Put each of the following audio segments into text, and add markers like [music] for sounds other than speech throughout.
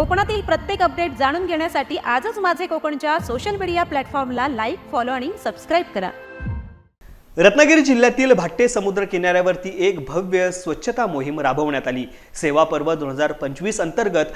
कोकणातील प्रत्येक अपडेट जाणून घेण्यासाठी आजच माझे कोकणच्या सोशल मीडिया प्लॅटफॉर्मला लाईक फॉलो आणि सबस्क्राईब करा. रत्नागिरी जिल्ह्यातील भाट्टे समुद्र किनाऱ्यावरती एक भव्य स्वच्छता मोहीम राबवण्यात आली. सेवा पर्व दोन हजार पंचवीस अंतर्गत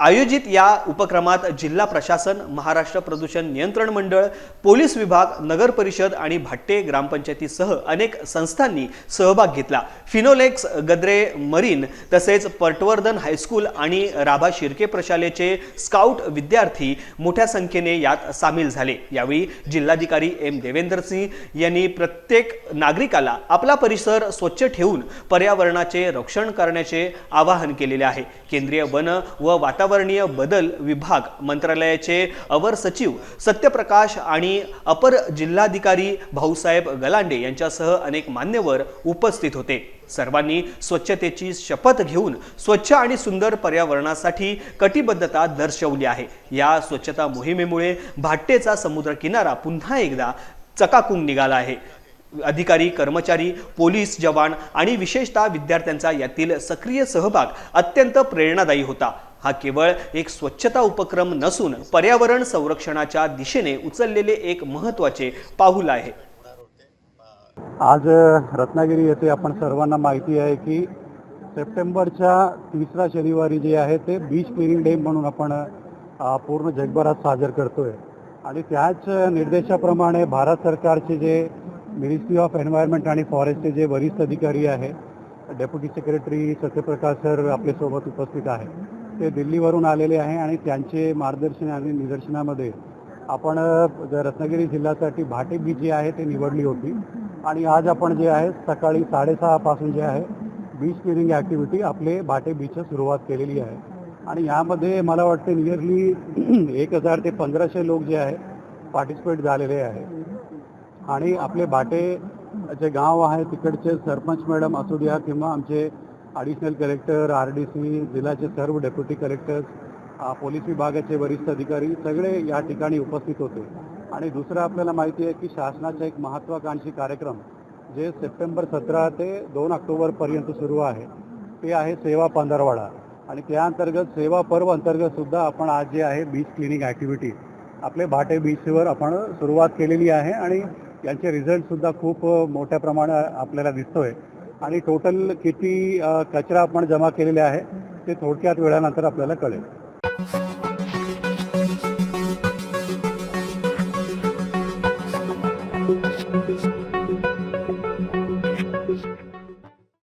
आयोजित या उपक्रमात जिल्हा प्रशासन महाराष्ट्र प्रदूषण नियंत्रण मंडळ पोलीस विभाग नगर परिषद आणि भाट्टे ग्रामपंचायतीसह अनेक संस्थांनी सहभाग घेतला. फिनोलेक्स गद्रे मरीन तसेच पटवर्धन हायस्कूल आणि राभा शिर्के प्रशालेचे स्काउट विद्यार्थी मोठ्या संख्येने यात सामील झाले. यावेळी जिल्हाधिकारी एम देवेंद्र सिंह यांनी प्रत्येक नागरिकाला आपला परिसर स्वच्छ ठेवून पर्यावरणाचे रक्षण करण्याचे आवाहन केलेले आहे. केंद्रीय वन व वातावरणीय बदल विभाग मंत्रालयाचे अवर सचिव सत्यप्रकाश आणि अपर जिल्हाधिकारी भाऊसाहेब गलांडे यांच्यासह अनेक मान्यवर उपस्थित होते. सर्वांनी स्वच्छतेची शपथ घेऊन स्वच्छ आणि सुंदर पर्यावरणासाठी कटिबद्धता दर्शवली आहे. या स्वच्छता मोहिमेमुळे भाट्टेचा समुद्र किनारा पुन्हा एकदा चकाकून निघाला आहे. अधिकारी कर्मचारी पोलीस जवान आणि विशेषतः विद्यार्थ्यांचा यातील सक्रिय सहभाग अत्यंत प्रेरणादायी होता. हा केवळ एक स्वच्छता उपक्रम नसून पर्यावरण संरक्षणाच्या दिशेने उचललेले एक महत्त्वाचे पाऊल आहे. आज रत्नागिरी येथे आपण सर्वांना माहिती आहे की सप्टेंबरच्या तिसरा शनिवारी जे आहे ते बीच क्लिनिंग डे म्हणून आपण पूर्ण जगभरात साजर करतोय. आणि त्याच निर्देशाप्रमाणे भारत सरकारचे जे मिनिस्ट्री ऑफ एन्व्हायरमेंट आणि फॉरेस्टचे जे वरिष्ठ अधिकारी आहे डेप्युटी सेक्रेटरी सत्यप्रकाश सर आपल्यासोबत उपस्थित आहे ते दिल्लीवरून आलेले आहे आणि त्यांचे मार्गदर्शन आणि निदर्शनामध्ये आपण रत्नागिरी जिल्ह्यासाठी भाटे बीच जे आहे ते निवडली होती. आणि आज आपण जे आहे सकाळी साडेसहापासून जे आहे बीच क्लिनिंग ॲक्टिव्हिटी आपले भाटे बीच सुरुवात केलेली आहे. आणि यामध्ये मला वाटते नियरली [clears throat] एक हजार ते पंधराशे लोक जे आहे पार्टिसिपेट झालेले आहे. आणि आपले भाटे जे गाव आहे तिकडचे सरपंच मॅडम असू द्या किंवा आमचे additional collector R D C जिल्ह्याचे सर्व डेप्युटी कलेक्टर्स पोलीस विभागाचे वरिष्ठ अधिकारी सगळे या ठिकाणी उपस्थित होते. आणि दुसरं आपल्याला माहिती आहे की शासनाचा एक महत्त्वाकांक्षी कार्यक्रम जे सप्टेंबर सतरा ते दोन ऑक्टोबरपर्यंत सुरू आहे ते आहे सेवा पंधरवाडा. आणि त्या अंतर्गत सेवा पर्व अंतर्गत सुद्धा आपण आज जे आहे बीच क्लिनिंग ॲक्टिव्हिटी आपले भाटे बीचवर आपण सुरुवात केलेली आहे आणि यांचे रिझल्ट सुद्धा खूप मोठ्या प्रमाणात आपल्याला दिसतोय. आणि टोटल किती कचरा आपण जमा केलेला आहे ते थोडक्यात वेळानंतर आपल्याला कळेल